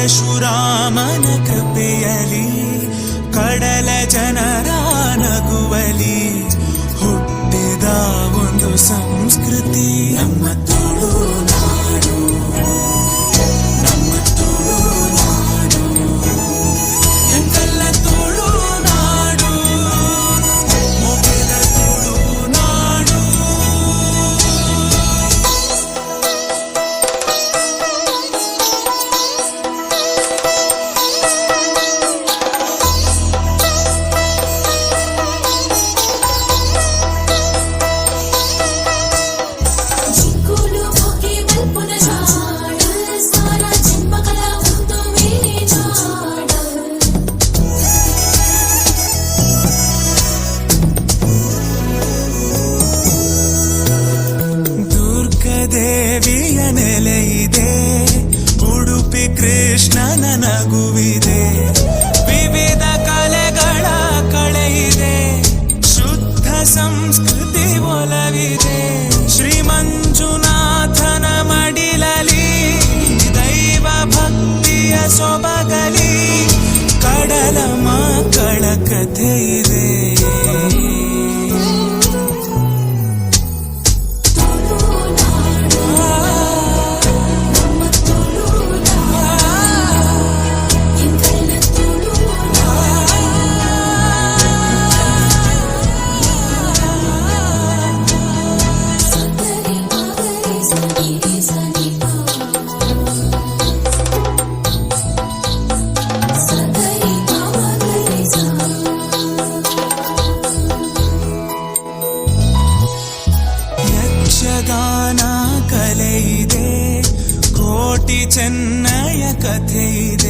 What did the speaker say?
ಪರಶುರಾಮನ ಕೃಪೆಯಲಿ ಕಡಲ ಜನರ ಕೃಷ್ಣನ ನಗುವಿದೆ ചെന്നയ കഥയിത